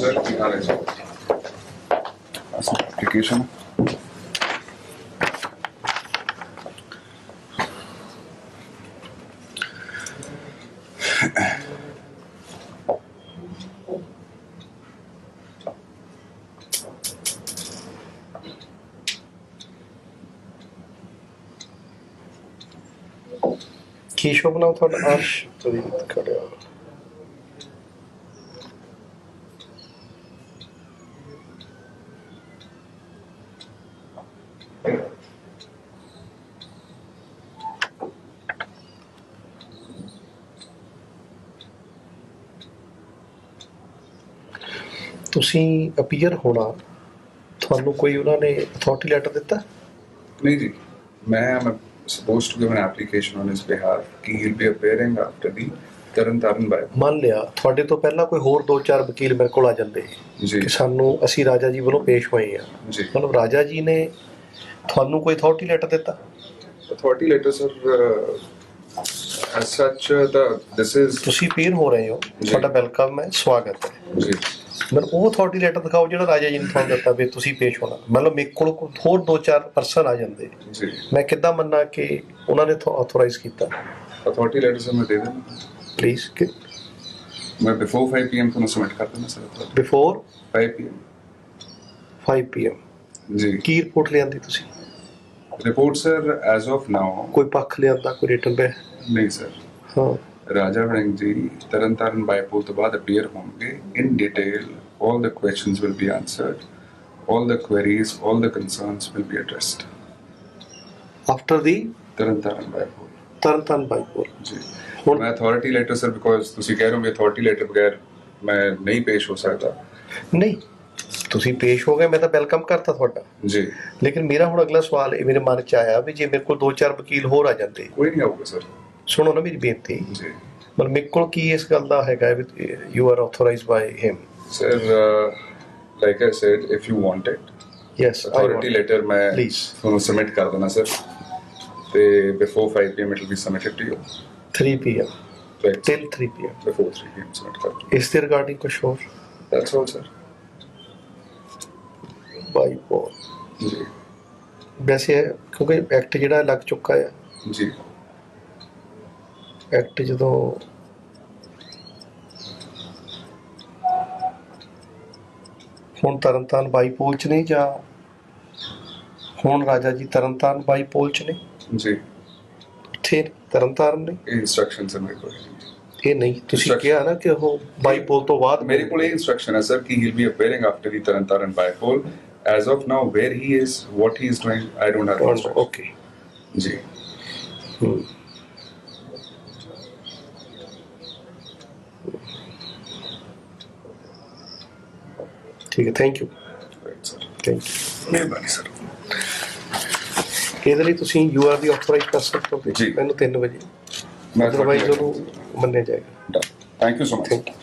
Sir ਕੀ ਹਾਲ ਹੈ ਜੀ application ਕੀ ਸ਼ੁਭ ਨਾਮ ਤੁਹਾਡਾ ਅਰਸ਼ ਤੁਸੀਂ ਤੁਸੀਂ ਅਪੀਅਰ ਹੋਣਾ ਤੁਹਾਨੂੰ ਕੋਈ ਉਹਨਾਂ ਨੇ ਅਥਾਰਟੀ ਲੈਟਰ ਦਿੱਤਾ? ਨਹੀਂ ਜੀ ਮੈਂ am supposed to give an application on his behalf ਕਿ he'll be appearing after the Taran Taran by ਮੰਨ ਲਿਆ ਤੁਹਾਡੇ ਤੋਂ ਪਹਿਲਾਂ ਕੋਈ ਹੋਰ ਦੋ ਚਾਰ ਵਕੀਲ ਮੇਰੇ ਕੋਲ ਆ ਜਾਂਦੇ। ਜੀ। ਕਿ ਸਾਨੂੰ ਅਸੀਂ ਰਾਜਾ ਜੀ ਵੱਲੋਂ ਪੇਸ਼ ਹੋਏ ਆ। ਜੀ। ਮਤਲਬ ਰਾਜਾ ਜੀ ਨੇ ਤੁਹਾਨੂੰ ਕੋਈ ਅਥਾਰਟੀ ਲੈਟਰ ਦਿੱਤਾ? Sir uh, as such uh, the this is ਤੁਸੀਂ ਪੀਰ ਹੋ ਰਹੇ ਹੋ। ਤੁਹਾਡਾ ਵੈਲਕਮ ਹੈ ਸਵਾਗਤ ਹੈ। ਜੀ। ਮੈਨੂੰ ਉਹ ਅਥਾਰਟੀ ਲੈਟਰ ਦਿਖਾਓ ਜਿਹੜਾ ਰਾਜਾ ਜੀ ਨੇ ਤੁਹਾਨੂੰ ਦਿੱਤਾ ਵੀ ਤੁਸੀਂ ਪੇਸ਼ ਹੋਣਾ। ਮਤਲਬ ਮੇਰੇ ਕੋਲ ਹੋਰ ਦੋ ਚਾਰ ਪਰਸਨ ਆ ਜਾਂਦੇ। ਜੀ। ਮੈਂ ਕਿੱਦਾਂ ਮੰਨਾਂ ਕਿ ਉਹਨਾਂ ਨੇ ਆਥੋਰਾਈਜ਼ ਕੀਤਾ? Authority letter sir ਮੈਂ ਦੇ ਦੇਣਾ ਪਲੀਜ਼ ਮੈਂ before 5 pm ਤੁਹਾਨੂੰ submit ਕਰ ਦੇਣਾ ਸਰ ਬਿਫੋਰ 5 pm 5 ਪੀਐਮ ਜੀ। ਕੀ ਰਿਪੋਰਟ ਲਿਆਂਦੀ ਤੁਸੀਂ? Report sir as of now ਕੋਈ ਪੱਖ ਲਿਆਂਦਾ ਕੋਈ ਰਿਟਨ ਪੇ ਨਹੀਂ ਸਰ ਹਾਂ ਰਾਜਾ ਵੜਿੰਗ ਜੀ ਤਰਨ ਤਾਰਨ ਬਾਈਪੋਲ ਤੋਂ ਬਾਅਦ ਅਪੀਅਰ ਹੋਣਗੇ in detail all the questions will be answered. All the queries all the concerns will be addressed. After the Tarn Taran bypoll Tarn Tarn bypoll ਜੀ ਹੁਣ- ਮੈਂ ਅਥਾਰਟੀ ਲੈਟਰ ਸਰ ਬਿਕੋਜ਼ ਤੁਸੀਂ ਕਹਿ ਰਹੇ ਹੋ ਕਿ ਅਥਾਰਟੀ ਲੈਟਰ ਬਗੈਰ ਮੈਂ ਨਹੀਂ ਪੇਸ਼ ਹੋ ਸਕਦਾ ਨਹੀਂ ਤੁਸੀਂ ਪੇਸ਼ ਹੋ ਗਏ ਮੈਂ ਤਾਂ ਵੈਲਕਮ ਕਰਤਾ ਤੁਹਾਡਾ। ਜੀ। ਲੇਕਿਨ ਮੇਰਾ ਹੁਣ ਅਗਲਾ ਸਵਾਲ ਇਹ ਮੇਰੇ ਮਨ ਚ ਆਇਆ ਵੀ ਜੇ ਮੇਰੇ ਕੋਲ ਦੋ ਚਾਰ ਵਕੀਲ ਹੋਰ ਆ ਜਾਂਦੇ। ਕੋਈ ਨਹੀਂ ਆਊਗਾ ਸਰ। ਸੁਣੋ ਨਾ ਮੇਰੀ ਬੇਨਤੀ। ਜੀ। ਮਤਲਬ ਮੇਰੇ ਕੋਲ ਕੀ ਇਸ ਗੱਲ ਦਾ ਹੈਗਾ ਵੀ you are authorized by him sir like I said if you want it yes authority letter ਮੈਂ. ਤੁਹਾਨੂੰ ਸਬਮਿਟ ਕਰ ਦੇਣਾ ਸਰ। ਤੇ before 5 pm it will be submitted to you. 3 PM till 3 PM before 3 pm submit ਕਰ ਇਸ ਦੇ regarding ਕੁਝ ਹੋਰ? That's all sir. ਬਾਈ ਪੋਲ ਜੀ। ਵੈਸੇ ਕਿਉਂਕਿ ਐਕਟ ਜਿਹੜਾ ਲੱਗ ਚੁੱਕਾ ਹੈ ਜੀ। ਐਕਟ ਜਦੋਂ ਹੁਣ ਤਰਨਤਾਰਨ ਬਾਈਪੋਲ ਚ ਨਹੀਂ ਜਾਂ ਹੁਣ ਰਾਜਾ ਜੀ ਤਰਨਤਾਰਨ ਬਾਈਪੋਲ ਚ ਨੇ? ਜੀ। ਉੱਥੇ ਤਰਨਤਾਰਨ ਨੇ? ਇਨਸਟਰਕਸ਼ਨਸ ਹੈ ਮੇਰੇ ਕੋਲ। ਇਹ ਨਹੀਂ ਤੁਸੀਂ ਕਿਹਾ ਨਾ ਕਿ ਉਹ ਬਾਈਪੋਲ ਤੋਂ ਬਾਅਦ ਮੇਰੇ ਕੋਲ ਇਹ ਇਨਸਟਰਕਸ਼ਨ ਹੈ ਸਰ ਕਿ he will be appearing after the ਠੀਕ ਥੈਂਕ ਯੂ ਥੈਂਕ ਮਿਹਰਬਾਨੀ ਸਰ ਇਹਦੇ ਲਈ ਤੁਸੀਂ you are the authorize person ਤੋਂ ਜੀ। ਮੈਨੂੰ 3 ਵਜੇ। ਮੈਂ ਅਦਰਵਾਈਜ਼ ਉਹਨੂੰ ਮੰਨਿਆ ਜਾਏਗਾ। Thank you so much thank you